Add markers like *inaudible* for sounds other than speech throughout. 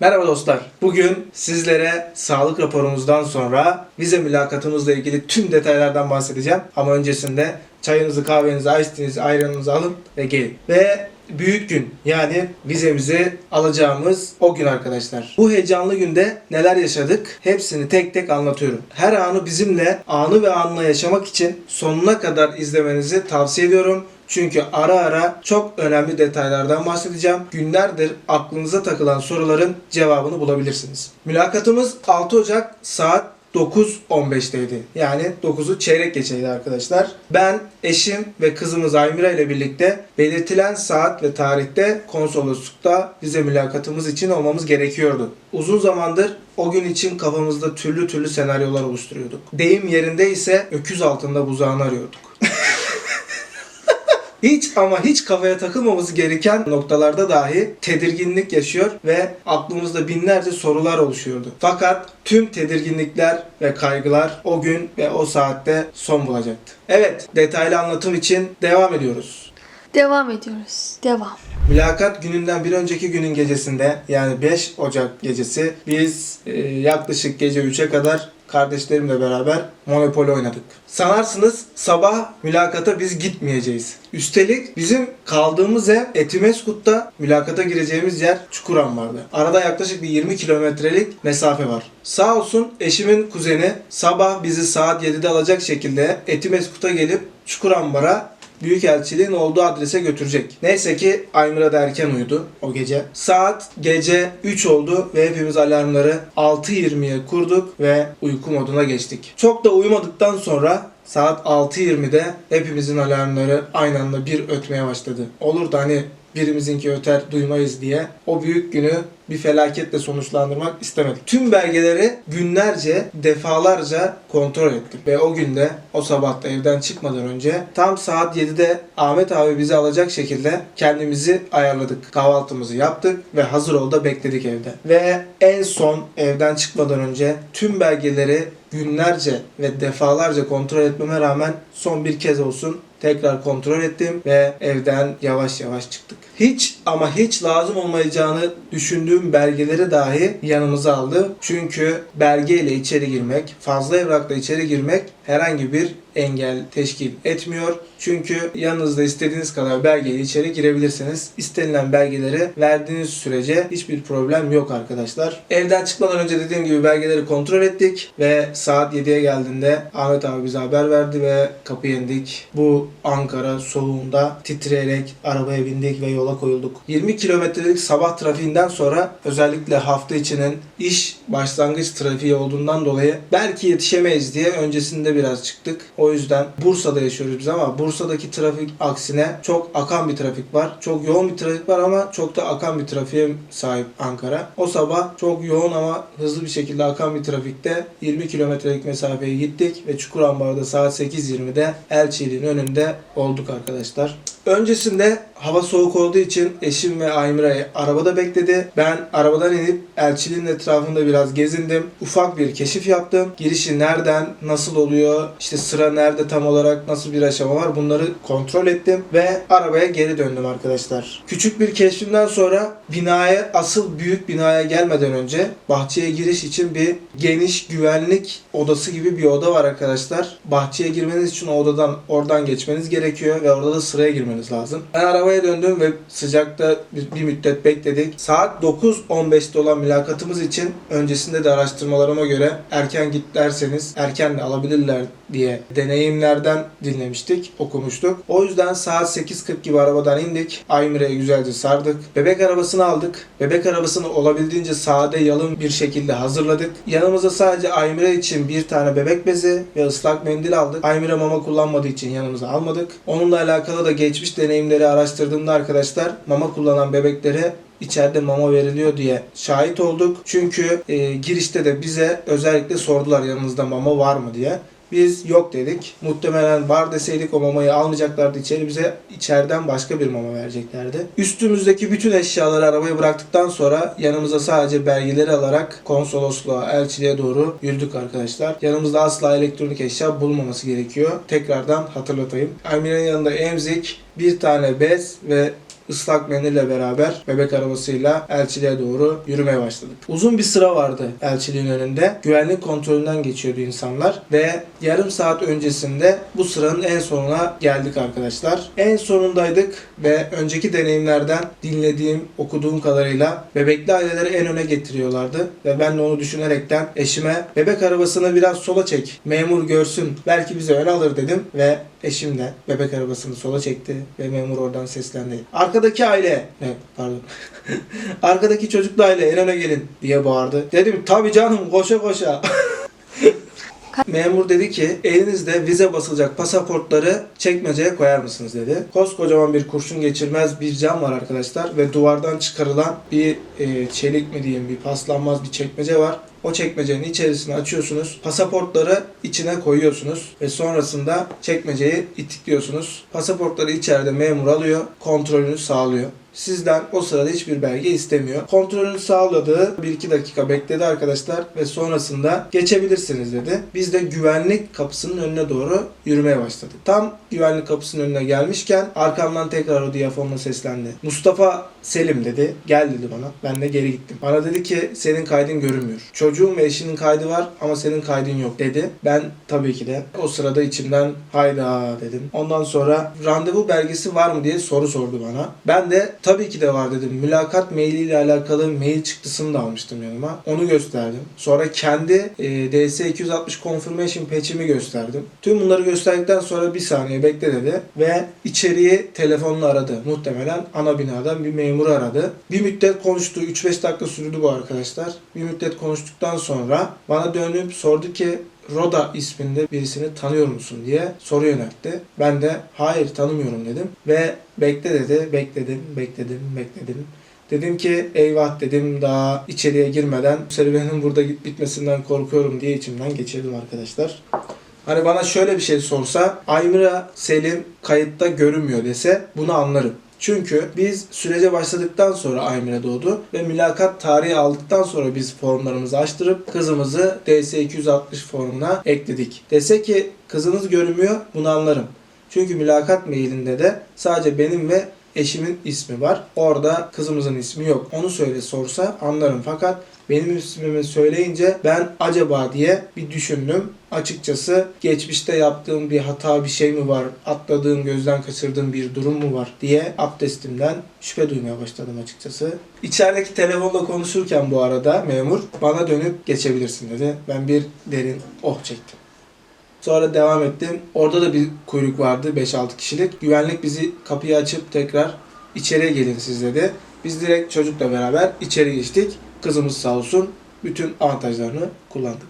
Merhaba dostlar. Bugün sizlere sağlık raporumuzdan sonra vize mülakatımızla ilgili tüm detaylardan bahsedeceğim. Ama öncesinde çayınızı, kahvenizi, ice tea'nizi, ayranınızı alın ve gelin. Ve büyük gün yani vizemizi alacağımız o gün arkadaşlar. Bu heyecanlı günde neler yaşadık hepsini tek tek anlatıyorum. Her anı bizimle anı ve anla yaşamak için sonuna kadar izlemenizi tavsiye ediyorum. Çünkü ara ara çok önemli detaylardan bahsedeceğim. Günlerdir aklınıza takılan soruların cevabını bulabilirsiniz. Mülakatımız 6 Ocak saat 9.15'teydi. Yani 9'u çeyrek geçeydi arkadaşlar. Ben, eşim ve kızımız Aymira ile birlikte belirtilen saat ve tarihte konsoloslukta vize mülakatımız için olmamız gerekiyordu. Uzun zamandır o gün için kafamızda türlü türlü senaryolar oluşturuyorduk. Deyim yerinde ise öküz altında buzağını arıyorduk. Hiç ama hiç kafaya takılmamız gereken noktalarda dahi tedirginlik yaşıyor ve aklımızda binlerce sorular oluşuyordu. Fakat tüm tedirginlikler ve kaygılar o gün ve o saatte son bulacaktı. Evet, detaylı anlatım için devam ediyoruz. Devam ediyoruz. Devam. Mülakat gününden bir önceki günün gecesinde yani 5 Ocak gecesi biz e, yaklaşık gece 3'e kadar kardeşlerimle beraber Monopoly oynadık. Sanarsınız sabah mülakata biz gitmeyeceğiz. Üstelik bizim kaldığımız ev Etimeskut'ta mülakata gireceğimiz yer Çukuran vardı. Arada yaklaşık bir 20 kilometrelik mesafe var. Sağ olsun eşimin kuzeni sabah bizi saat 7'de alacak şekilde Etimeskut'a gelip Çukurambar'a Büyükelçiliğin olduğu adrese götürecek. Neyse ki Aymira da erken uyudu o gece. Saat gece 3 oldu ve hepimiz alarmları 6.20'ye kurduk ve uyku moduna geçtik. Çok da uyumadıktan sonra saat 6.20'de hepimizin alarmları aynı anda bir ötmeye başladı. Olur da hani birimizinki öter duymayız diye o büyük günü bir felaketle sonuçlandırmak istemedik. Tüm belgeleri günlerce, defalarca kontrol ettik. Ve o günde, o sabahta evden çıkmadan önce tam saat 7'de Ahmet abi bizi alacak şekilde kendimizi ayarladık. Kahvaltımızı yaptık ve hazır ol da bekledik evde. Ve en son evden çıkmadan önce tüm belgeleri günlerce ve defalarca kontrol etmeme rağmen son bir kez olsun tekrar kontrol ettim ve evden yavaş yavaş çıktık. Hiç ama hiç lazım olmayacağını düşündüğüm belgeleri dahi yanımıza aldı. Çünkü belgeyle içeri girmek, fazla evrakla içeri girmek herhangi bir engel teşkil etmiyor. Çünkü yanınızda istediğiniz kadar belgeyle içeri girebilirsiniz. İstenilen belgeleri verdiğiniz sürece hiçbir problem yok arkadaşlar. Evden çıkmadan önce dediğim gibi belgeleri kontrol ettik ve saat 7'ye geldiğinde Ahmet abi bize haber verdi ve kapıya indik. Bu Ankara soğuğunda titreyerek arabaya bindik ve yola koyulduk. 20 kilometrelik sabah trafiğinden sonra özellikle hafta içinin iş başlangıç trafiği olduğundan dolayı belki yetişemeyiz diye öncesinde biraz çıktık. O yüzden Bursa'da yaşıyoruz biz ama Bursa'daki trafik aksine çok akan bir trafik var. Çok yoğun bir trafik var ama çok da akan bir trafiğe sahip Ankara. O sabah çok yoğun ama hızlı bir şekilde akan bir trafikte 20 kilometrelik mesafeyi gittik ve Çukurambar'da saat 8.20'de Elçiliğin önünde olduk arkadaşlar. Öncesinde hava soğuk olduğu için eşim ve Aymira arabada bekledi. Ben arabadan inip elçiliğin etrafında biraz gezindim. Ufak bir keşif yaptım. Girişi nereden, nasıl oluyor, işte sıra nerede tam olarak, nasıl bir aşama var bunları kontrol ettim ve arabaya geri döndüm arkadaşlar. Küçük bir keşfimden sonra binaya, asıl büyük binaya gelmeden önce bahçeye giriş için bir geniş güvenlik odası gibi bir oda var arkadaşlar. Bahçeye girmeniz için o odadan oradan geçmeniz gerekiyor ve orada da sıraya girmeniz lazım. Ben arabaya döndüm ve sıcakta bir müddet bekledik. Saat 9.15'te olan mülakatımız için öncesinde de araştırmalarıma göre erken git derseniz erken de alabilirler diye deneyimlerden dinlemiştik, okumuştuk. O yüzden saat 8.40 gibi arabadan indik. Aymire'ye güzelce sardık. Bebek arabasını aldık. Bebek arabasını olabildiğince sade yalın bir şekilde hazırladık. Yanımıza sadece Aymire için bir tane bebek bezi ve ıslak mendil aldık. Aymire mama kullanmadığı için yanımıza almadık. Onunla alakalı da geçmiş deneyimleri araştırdığımda arkadaşlar mama kullanan bebeklere içeride mama veriliyor diye şahit olduk. Çünkü e, girişte de bize özellikle sordular yanınızda mama var mı diye. Biz yok dedik. Muhtemelen var deseydik o mamayı almayacaklardı içeri bize içeriden başka bir mama vereceklerdi. Üstümüzdeki bütün eşyaları arabaya bıraktıktan sonra yanımıza sadece belgeleri alarak konsolosluğa, elçiliğe doğru yürüdük arkadaşlar. Yanımızda asla elektronik eşya bulunmaması gerekiyor. Tekrardan hatırlatayım. Amire'nin yanında emzik, bir tane bez ve ıslak mendille beraber bebek arabasıyla elçiliğe doğru yürümeye başladık. Uzun bir sıra vardı elçiliğin önünde. Güvenlik kontrolünden geçiyordu insanlar ve yarım saat öncesinde bu sıranın en sonuna geldik arkadaşlar. En sonundaydık ve önceki deneyimlerden dinlediğim, okuduğum kadarıyla bebekli aileleri en öne getiriyorlardı ve ben de onu düşünerekten eşime bebek arabasını biraz sola çek, memur görsün, belki bizi öne alır dedim ve eşim de bebek arabasını sola çekti ve memur oradan seslendi. Arkadaki aile, ne pardon, *laughs* arkadaki çocuklu aile en öne gelin diye bağırdı. Dedim tabii canım koşa koşa. *laughs* Memur dedi ki elinizde vize basılacak pasaportları çekmeceye koyar mısınız dedi. Koskocaman bir kurşun geçirmez bir cam var arkadaşlar ve duvardan çıkarılan bir e, çelik mi diyeyim bir paslanmaz bir çekmece var. O çekmecenin içerisini açıyorsunuz. Pasaportları içine koyuyorsunuz ve sonrasında çekmeceyi itikliyorsunuz. Pasaportları içeride memur alıyor, kontrolünü sağlıyor. Sizden o sırada hiçbir belge istemiyor. Kontrolünü sağladığı 1-2 dakika bekledi arkadaşlar ve sonrasında geçebilirsiniz dedi. Biz de güvenlik kapısının önüne doğru yürümeye başladık. Tam güvenlik kapısının önüne gelmişken arkamdan tekrar o diyafonla seslendi. Mustafa Selim dedi. Gel dedi bana. Ben de geri gittim. Bana dedi ki senin kaydın görünmüyor. Çocuğun ve eşinin kaydı var ama senin kaydın yok dedi. Ben tabii ki de o sırada içimden hayda dedim. Ondan sonra randevu belgesi var mı diye soru sordu bana. Ben de tabii ki de var dedim. Mülakat mailiyle alakalı mail çıktısını da almıştım yanıma. Onu gösterdim. Sonra kendi e, DS260 confirmation patch'imi gösterdim. Tüm bunları gösterdikten sonra bir saniye bekle dedi ve içeriği telefonla aradı. Muhtemelen ana binadan bir memuru aradı. Bir müddet konuştu. 3-5 dakika sürdü bu arkadaşlar. Bir müddet konuştuktan sonra bana dönüp sordu ki Roda isminde birisini tanıyor musun diye soru yöneltti. Ben de hayır tanımıyorum dedim ve bekle dedi. Bekledim, bekledim, bekledim. Dedim ki eyvah dedim daha içeriye girmeden serüvenin burada bitmesinden korkuyorum diye içimden geçirdim arkadaşlar. Hani bana şöyle bir şey sorsa Aymira Selim kayıtta görünmüyor dese bunu anlarım. Çünkü biz sürece başladıktan sonra Aymire doğdu ve mülakat tarihi aldıktan sonra biz formlarımızı açtırıp kızımızı DS260 formuna ekledik. Dese ki kızınız görünmüyor bunu anlarım. Çünkü mülakat mailinde de sadece benim ve eşimin ismi var. Orada kızımızın ismi yok. Onu söyle sorsa anlarım. Fakat benim ismimi söyleyince ben acaba diye bir düşündüm. Açıkçası geçmişte yaptığım bir hata bir şey mi var, atladığım, gözden kaçırdığım bir durum mu var diye abdestimden şüphe duymaya başladım açıkçası. İçerideki telefonla konuşurken bu arada memur bana dönüp geçebilirsin dedi. Ben bir derin oh çektim. Sonra devam ettim. Orada da bir kuyruk vardı 5-6 kişilik. Güvenlik bizi kapıyı açıp tekrar içeriye gelin siz dedi. Biz direkt çocukla beraber içeri geçtik. Kızımız sağ olsun bütün avantajlarını kullandık.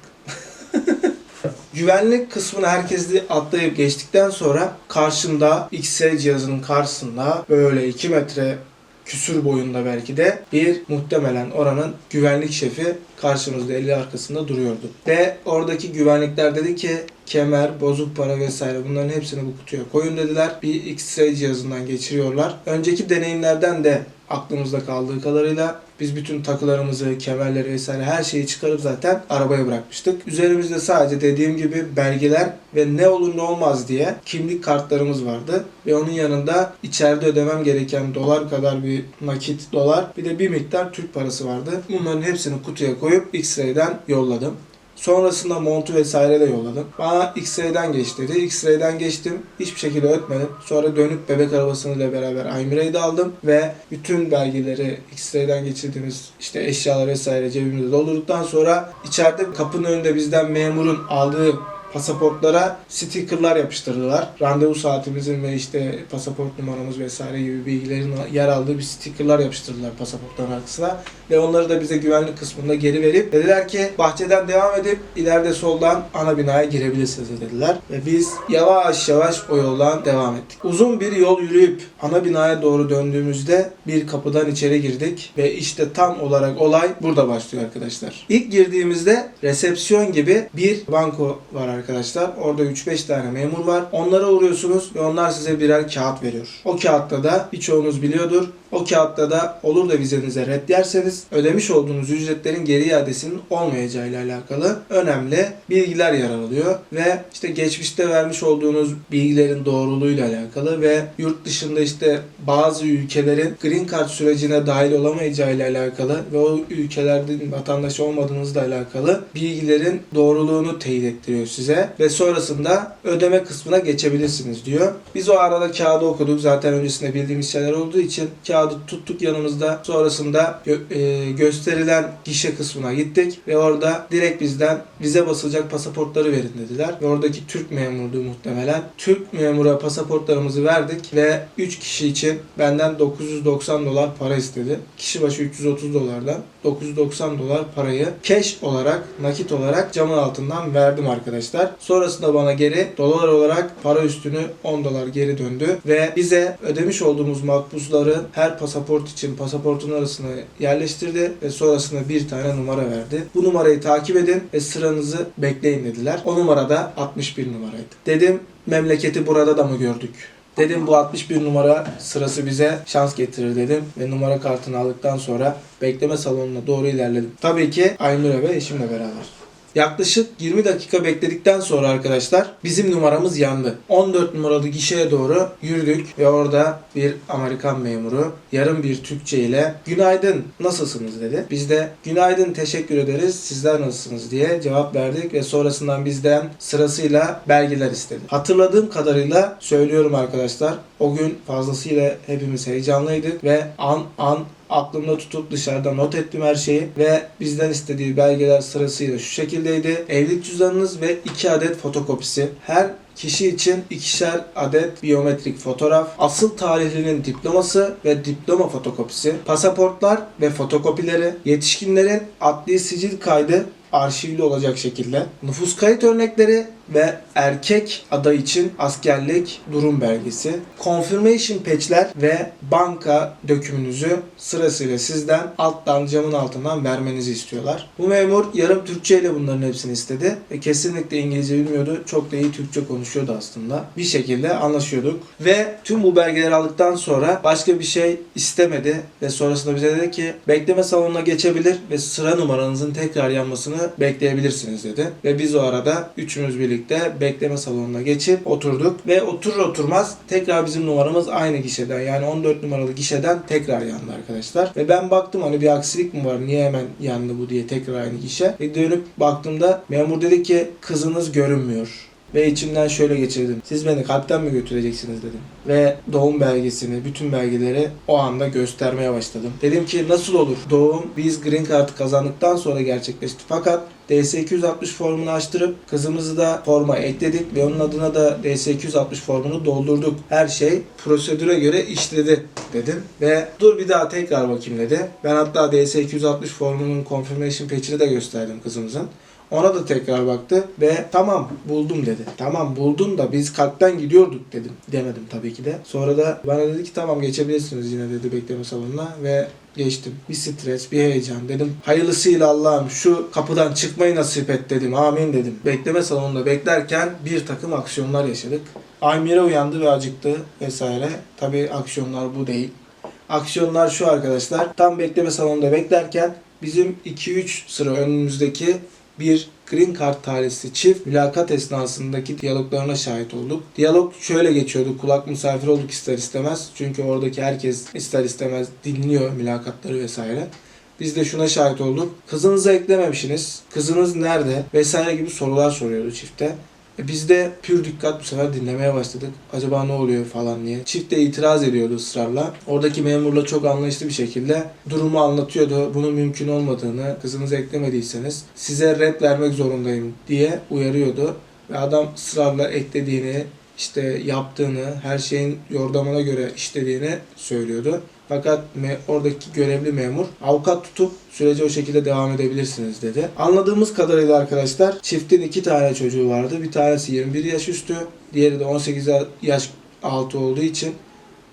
*laughs* Güvenlik kısmını herkes de atlayıp geçtikten sonra karşımda X-ray cihazının karşısında böyle 2 metre küsür boyunda belki de bir muhtemelen oranın güvenlik şefi karşımızda eli arkasında duruyordu. Ve oradaki güvenlikler dedi ki kemer, bozuk para vesaire bunların hepsini bu kutuya koyun dediler. Bir X-ray cihazından geçiriyorlar. Önceki deneyimlerden de aklımızda kaldığı kadarıyla biz bütün takılarımızı, kemerleri vesaire her şeyi çıkarıp zaten arabaya bırakmıştık. Üzerimizde sadece dediğim gibi belgeler ve ne olur ne olmaz diye kimlik kartlarımız vardı. Ve onun yanında içeride ödemem gereken dolar kadar bir nakit dolar bir de bir miktar Türk parası vardı. Bunların hepsini kutuya koyup X-ray'den yolladım. Sonrasında montu vesaire de yolladım. Bana X-ray'den geç dedi. X-ray'den geçtim. Hiçbir şekilde ötmedim. Sonra dönüp bebek arabasıyla beraber Aymire'yi de aldım ve bütün belgeleri X-ray'den geçirdiğimiz işte eşyalar vesaire cebimize doldurduktan sonra içeride kapının önünde bizden memurun aldığı pasaportlara stickerlar yapıştırdılar. Randevu saatimizin ve işte pasaport numaramız vesaire gibi bilgilerin yer aldığı bir stickerlar yapıştırdılar pasaportların arkasına. Ve onları da bize güvenlik kısmında geri verip dediler ki bahçeden devam edip ileride soldan ana binaya girebilirsiniz dediler. Ve biz yavaş yavaş o yoldan devam ettik. Uzun bir yol yürüyüp ana binaya doğru döndüğümüzde bir kapıdan içeri girdik ve işte tam olarak olay burada başlıyor arkadaşlar. İlk girdiğimizde resepsiyon gibi bir banko var arkadaşlar arkadaşlar. Orada 3-5 tane memur var. Onlara uğruyorsunuz ve onlar size birer kağıt veriyor. O kağıtta da birçoğunuz biliyordur. O kağıtta da olur da vizenize red yerseniz ödemiş olduğunuz ücretlerin geri iadesinin olmayacağı ile alakalı önemli bilgiler yer alıyor ve işte geçmişte vermiş olduğunuz bilgilerin doğruluğuyla alakalı ve yurt dışında işte bazı ülkelerin green card sürecine dahil olamayacağı ile alakalı ve o ülkelerden vatandaş olmadığınızla alakalı bilgilerin doğruluğunu teyit ettiriyor size ve sonrasında ödeme kısmına geçebilirsiniz diyor. Biz o arada kağıdı okuduk. Zaten öncesinde bildiğimiz şeyler olduğu için kağıdı tuttuk yanımızda. Sonrasında gö- e, gösterilen gişe kısmına gittik ve orada direkt bizden vize basılacak pasaportları verin dediler. Ve oradaki Türk memurdu muhtemelen. Türk memura pasaportlarımızı verdik ve 3 kişi için benden 990 dolar para istedi. Kişi başı 330 dolardan 990 dolar parayı cash olarak, nakit olarak camın altından verdim arkadaşlar. Sonrasında bana geri dolar olarak para üstünü 10 dolar geri döndü ve bize ödemiş olduğumuz makbuzları her pasaport için pasaportun arasına yerleştirdi ve sonrasında bir tane numara verdi. Bu numarayı takip edin ve sıranızı bekleyin dediler. O numarada 61 numaraydı. Dedim memleketi burada da mı gördük? Dedim bu 61 numara sırası bize şans getirir dedim ve numara kartını aldıktan sonra bekleme salonuna doğru ilerledim. Tabii ki Aynur'a ve eşimle beraber. Yaklaşık 20 dakika bekledikten sonra arkadaşlar bizim numaramız yandı. 14 numaralı gişeye doğru yürüdük ve orada bir Amerikan memuru yarım bir Türkçe ile günaydın nasılsınız dedi. Biz de günaydın teşekkür ederiz sizler nasılsınız diye cevap verdik ve sonrasından bizden sırasıyla belgeler istedi. Hatırladığım kadarıyla söylüyorum arkadaşlar o gün fazlasıyla hepimiz heyecanlıydık ve an an aklımda tutup dışarıda not ettim her şeyi ve bizden istediği belgeler sırasıyla şu şekildeydi. Evlilik cüzdanınız ve 2 adet fotokopisi. Her kişi için ikişer adet biyometrik fotoğraf, asıl tarihlinin diploması ve diploma fotokopisi, pasaportlar ve fotokopileri, yetişkinlerin adli sicil kaydı arşivli olacak şekilde, nüfus kayıt örnekleri ve erkek aday için askerlik durum belgesi, confirmation patch'ler ve banka dökümünüzü sırasıyla sizden alttan camın altından vermenizi istiyorlar. Bu memur yarım Türkçe ile bunların hepsini istedi ve kesinlikle İngilizce bilmiyordu. Çok da iyi Türkçe konuşuyordu aslında. Bir şekilde anlaşıyorduk ve tüm bu belgeleri aldıktan sonra başka bir şey istemedi ve sonrasında bize dedi ki bekleme salonuna geçebilir ve sıra numaranızın tekrar yanmasını bekleyebilirsiniz dedi. Ve biz o arada üçümüz birlikte bekleme salonuna geçip oturduk ve oturur oturmaz tekrar bizim numaramız aynı gişeden yani 14 numaralı gişeden tekrar yandı arkadaşlar. Ve ben baktım hani bir aksilik mi var niye hemen yandı bu diye tekrar aynı gişe. Ve dönüp baktığımda memur dedi ki kızınız görünmüyor. Ve içimden şöyle geçirdim. Siz beni kalpten mi götüreceksiniz dedim. Ve doğum belgesini, bütün belgeleri o anda göstermeye başladım. Dedim ki nasıl olur? Doğum biz Green Card kazandıktan sonra gerçekleşti. Fakat DS260 formunu açtırıp kızımızı da forma ekledik ve onun adına da DS260 formunu doldurduk. Her şey prosedüre göre işledi dedim. Ve dur bir daha tekrar bakayım dedi. Ben hatta DS260 formunun confirmation patch'ini de gösterdim kızımızın. Ona da tekrar baktı ve tamam buldum dedi. Tamam buldum da biz kalpten gidiyorduk dedim. Demedim tabii ki de. Sonra da bana dedi ki tamam geçebilirsiniz yine dedi bekleme salonuna ve geçtim. Bir stres, bir heyecan dedim. Hayırlısıyla Allah'ım şu kapıdan çıkmayı nasip et dedim. Amin dedim. Bekleme salonunda beklerken bir takım aksiyonlar yaşadık. Aymire uyandı ve acıktı vesaire. Tabii aksiyonlar bu değil. Aksiyonlar şu arkadaşlar. Tam bekleme salonunda beklerken bizim 2-3 sıra önümüzdeki bir Green Card talihli çift mülakat esnasındaki diyaloglarına şahit olduk. Diyalog şöyle geçiyordu. Kulak misafir olduk ister istemez. Çünkü oradaki herkes ister istemez dinliyor mülakatları vesaire. Biz de şuna şahit olduk. Kızınızı eklememişsiniz. Kızınız nerede? Vesaire gibi sorular soruyordu çifte. E biz de pür dikkat bu sefer dinlemeye başladık. Acaba ne oluyor falan diye. Çift de itiraz ediyordu ısrarla. Oradaki memurla çok anlayışlı bir şekilde durumu anlatıyordu. Bunun mümkün olmadığını, kızınızı eklemediyseniz size red vermek zorundayım diye uyarıyordu. Ve adam ısrarla eklediğini, işte yaptığını, her şeyin yordamına göre işlediğini söylüyordu. Fakat me- oradaki görevli memur avukat tutup sürece o şekilde devam edebilirsiniz dedi. Anladığımız kadarıyla arkadaşlar çiftin iki tane çocuğu vardı. Bir tanesi 21 yaş üstü, diğeri de 18 yaş altı olduğu için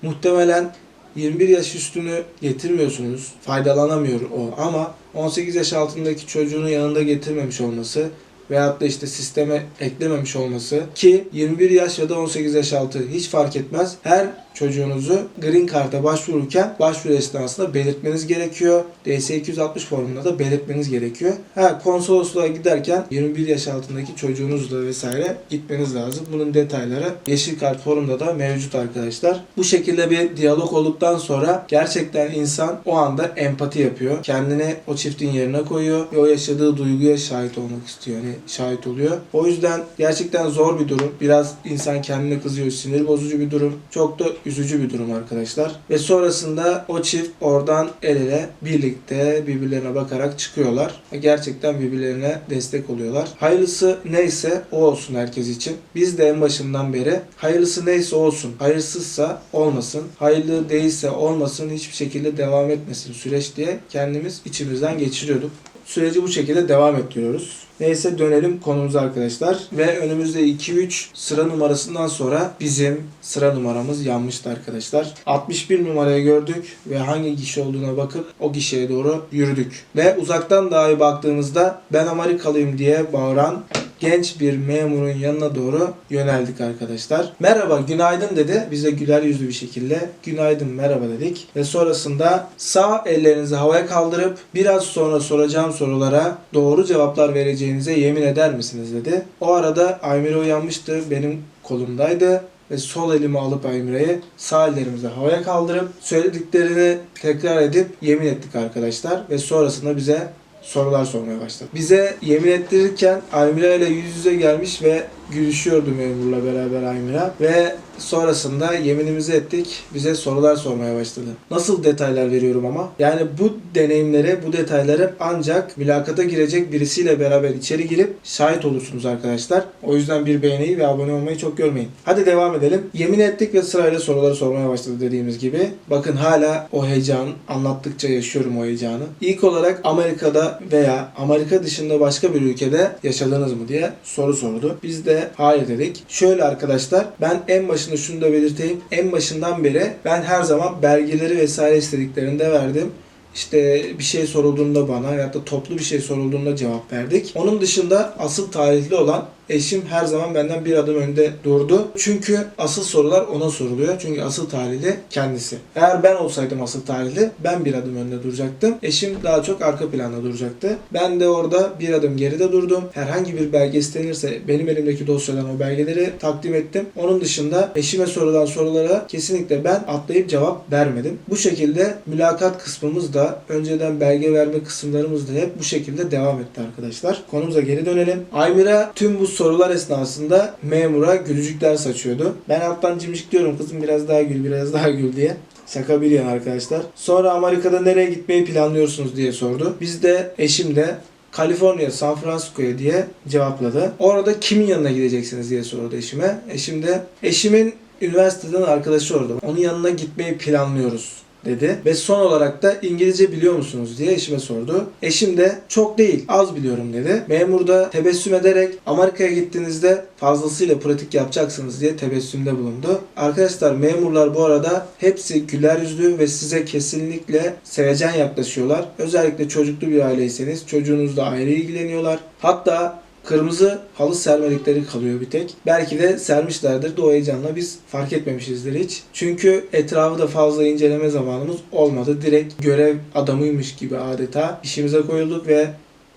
muhtemelen 21 yaş üstünü getirmiyorsunuz. Faydalanamıyor o ama 18 yaş altındaki çocuğunu yanında getirmemiş olması veyahut da işte sisteme eklememiş olması ki 21 yaş ya da 18 yaş altı hiç fark etmez. Her çocuğunuzu Green Card'a başvururken başvuru esnasında belirtmeniz gerekiyor. DS 260 formunda da belirtmeniz gerekiyor. Ha konsolosluğa giderken 21 yaş altındaki çocuğunuzla vesaire gitmeniz lazım. Bunun detayları Yeşil Kart forumda da mevcut arkadaşlar. Bu şekilde bir diyalog olduktan sonra gerçekten insan o anda empati yapıyor. Kendini o çiftin yerine koyuyor ve o yaşadığı duyguya şahit olmak istiyor. Yani şahit oluyor. O yüzden gerçekten zor bir durum. Biraz insan kendine kızıyor. Sinir bozucu bir durum. Çok da üzücü bir durum arkadaşlar. Ve sonrasında o çift oradan el ele birlikte birbirlerine bakarak çıkıyorlar. Gerçekten birbirlerine destek oluyorlar. Hayırlısı neyse o olsun herkes için. Biz de en başından beri hayırlısı neyse olsun. Hayırsızsa olmasın. Hayırlı değilse olmasın. Hiçbir şekilde devam etmesin süreç diye kendimiz içimizden geçiriyorduk. Süreci bu şekilde devam ettiriyoruz. Neyse dönelim konumuza arkadaşlar. Ve önümüzde 2-3 sıra numarasından sonra bizim sıra numaramız yanmıştı arkadaşlar. 61 numarayı gördük ve hangi gişe olduğuna bakıp o gişeye doğru yürüdük. Ve uzaktan dahi baktığımızda ben Amerikalıyım diye bağıran genç bir memurun yanına doğru yöneldik arkadaşlar. Merhaba, günaydın dedi. Biz de güler yüzlü bir şekilde günaydın, merhaba dedik. Ve sonrasında sağ ellerinizi havaya kaldırıp biraz sonra soracağım sorulara doğru cevaplar vereceğinize yemin eder misiniz dedi. O arada Aymire uyanmıştı. Benim kolumdaydı ve sol elimi alıp Aymire'yi sağ ellerimizi havaya kaldırıp söylediklerini tekrar edip yemin ettik arkadaşlar ve sonrasında bize sorular sormaya başladı. Bize yemin ettirirken Aymira ile yüz yüze gelmiş ve gülüşüyordu memurla beraber Aymira ve sonrasında yeminimizi ettik. Bize sorular sormaya başladı. Nasıl detaylar veriyorum ama? Yani bu deneyimleri, bu detayları ancak mülakata girecek birisiyle beraber içeri girip şahit olursunuz arkadaşlar. O yüzden bir beğeniyi ve abone olmayı çok görmeyin. Hadi devam edelim. Yemin ettik ve sırayla soruları sormaya başladı dediğimiz gibi. Bakın hala o heyecan anlattıkça yaşıyorum o heyecanı. İlk olarak Amerika'da veya Amerika dışında başka bir ülkede yaşadınız mı diye soru sordu. Biz de hayır dedik. Şöyle arkadaşlar ben en başında şunu da belirteyim. En başından beri ben her zaman belgeleri vesaire istediklerinde verdim. İşte bir şey sorulduğunda bana ya da toplu bir şey sorulduğunda cevap verdik. Onun dışında asıl tarihli olan eşim her zaman benden bir adım önde durdu. Çünkü asıl sorular ona soruluyor. Çünkü asıl talihli kendisi. Eğer ben olsaydım asıl talihli ben bir adım önde duracaktım. Eşim daha çok arka planda duracaktı. Ben de orada bir adım geride durdum. Herhangi bir belge istenirse benim elimdeki dosyadan o belgeleri takdim ettim. Onun dışında eşime sorulan sorulara kesinlikle ben atlayıp cevap vermedim. Bu şekilde mülakat kısmımız da önceden belge verme kısımlarımız da hep bu şekilde devam etti arkadaşlar. Konumuza geri dönelim. Aymira tüm bu sorular esnasında memura gülücükler saçıyordu. Ben alttan cimcik diyorum kızım biraz daha gül biraz daha gül diye. Şaka bir yana arkadaşlar. Sonra Amerika'da nereye gitmeyi planlıyorsunuz diye sordu. Biz de eşim de Kaliforniya, San Francisco'ya diye cevapladı. Orada kimin yanına gideceksiniz diye sordu eşime. Eşim de eşimin üniversiteden arkadaşı orada. Onun yanına gitmeyi planlıyoruz dedi. Ve son olarak da İngilizce biliyor musunuz diye eşime sordu. Eşim de çok değil az biliyorum dedi. Memur da tebessüm ederek Amerika'ya gittiğinizde fazlasıyla pratik yapacaksınız diye tebessümde bulundu. Arkadaşlar memurlar bu arada hepsi güler yüzlü ve size kesinlikle sevecen yaklaşıyorlar. Özellikle çocuklu bir aileyseniz çocuğunuzla ayrı ilgileniyorlar. Hatta Kırmızı halı sermedikleri kalıyor bir tek. Belki de sermişlerdir de o heyecanla biz fark etmemişizdir hiç. Çünkü etrafı da fazla inceleme zamanımız olmadı. Direkt görev adamıymış gibi adeta işimize koyulduk ve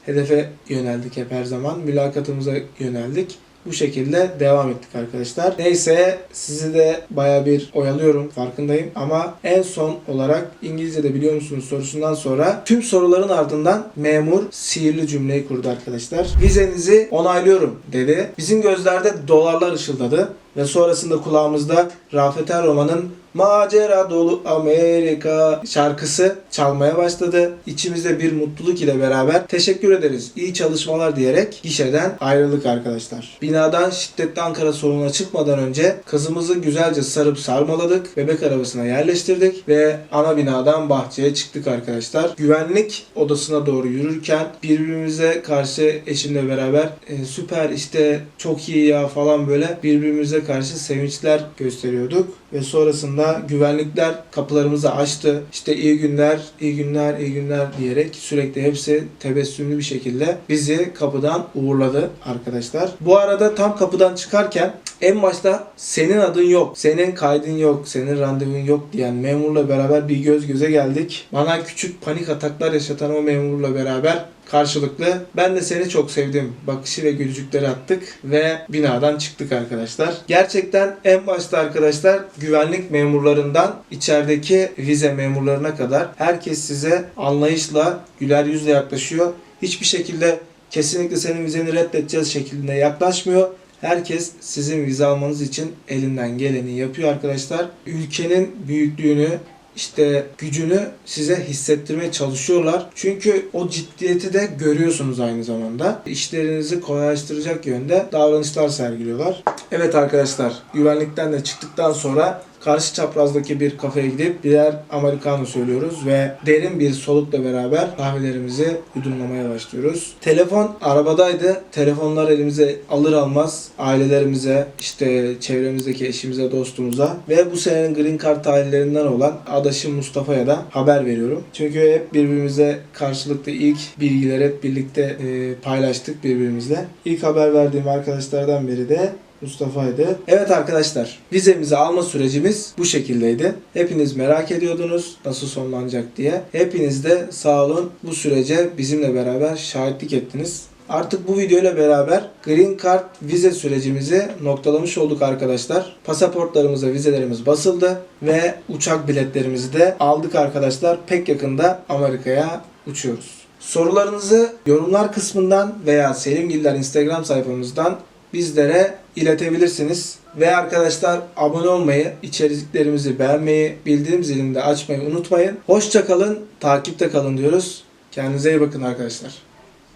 hedefe yöneldik hep her zaman. Mülakatımıza yöneldik. Bu şekilde devam ettik arkadaşlar. Neyse sizi de baya bir oyalıyorum farkındayım ama en son olarak İngilizce'de biliyor musunuz sorusundan sonra tüm soruların ardından memur sihirli cümleyi kurdu arkadaşlar. Vizenizi onaylıyorum dedi. Bizim gözlerde dolarlar ışıldadı ve sonrasında kulağımızda Rafet Er Roman'ın Macera dolu Amerika şarkısı çalmaya başladı. İçimizde bir mutluluk ile beraber teşekkür ederiz, iyi çalışmalar diyerek gişeden ayrıldık arkadaşlar. Binadan şiddetli Ankara sorununa çıkmadan önce kızımızı güzelce sarıp sarmaladık, bebek arabasına yerleştirdik ve ana binadan bahçeye çıktık arkadaşlar. Güvenlik odasına doğru yürürken birbirimize karşı eşimle beraber "E, süper işte çok iyi ya falan böyle birbirimize karşı sevinçler gösteriyorduk. Ve sonrasında güvenlikler kapılarımızı açtı. İşte iyi günler, iyi günler, iyi günler diyerek sürekli hepsi tebessümlü bir şekilde bizi kapıdan uğurladı arkadaşlar. Bu arada tam kapıdan çıkarken en başta senin adın yok, senin kaydın yok, senin randevun yok diyen memurla beraber bir göz göze geldik. Bana küçük panik ataklar yaşatan o memurla beraber karşılıklı ben de seni çok sevdim bakışı ve gülücükleri attık ve binadan çıktık arkadaşlar. Gerçekten en başta arkadaşlar güvenlik memurlarından içerideki vize memurlarına kadar herkes size anlayışla güler yüzle yaklaşıyor. Hiçbir şekilde kesinlikle senin vizeni reddedeceğiz şeklinde yaklaşmıyor. Herkes sizin vize almanız için elinden geleni yapıyor arkadaşlar. Ülkenin büyüklüğünü işte gücünü size hissettirmeye çalışıyorlar. Çünkü o ciddiyeti de görüyorsunuz aynı zamanda. İşlerinizi kolaylaştıracak yönde davranışlar sergiliyorlar. Evet arkadaşlar, güvenlikten de çıktıktan sonra karşı çaprazdaki bir kafeye gidip birer americano söylüyoruz ve derin bir solukla beraber kahvelerimizi yudumlamaya başlıyoruz. Telefon arabadaydı. Telefonlar elimize alır almaz ailelerimize, işte çevremizdeki eşimize, dostumuza ve bu senenin Green Card talihlerinden olan adaşım Mustafa'ya da haber veriyorum. Çünkü hep birbirimize karşılıklı ilk bilgileri hep birlikte e, paylaştık birbirimizle. İlk haber verdiğim arkadaşlardan biri de Mustafa'ydı. Evet arkadaşlar, vizemizi alma sürecimiz bu şekildeydi. Hepiniz merak ediyordunuz nasıl sonlanacak diye. Hepiniz de sağ olun bu sürece bizimle beraber şahitlik ettiniz. Artık bu videoyla beraber Green Card vize sürecimizi noktalamış olduk arkadaşlar. Pasaportlarımıza vizelerimiz basıldı ve uçak biletlerimizi de aldık arkadaşlar. Pek yakında Amerika'ya uçuyoruz. Sorularınızı yorumlar kısmından veya Selimgiller Instagram sayfamızdan bizlere iletebilirsiniz. Ve arkadaşlar abone olmayı, içeriklerimizi beğenmeyi, bildirim zilini de açmayı unutmayın. Hoşça kalın, takipte kalın diyoruz. Kendinize iyi bakın arkadaşlar.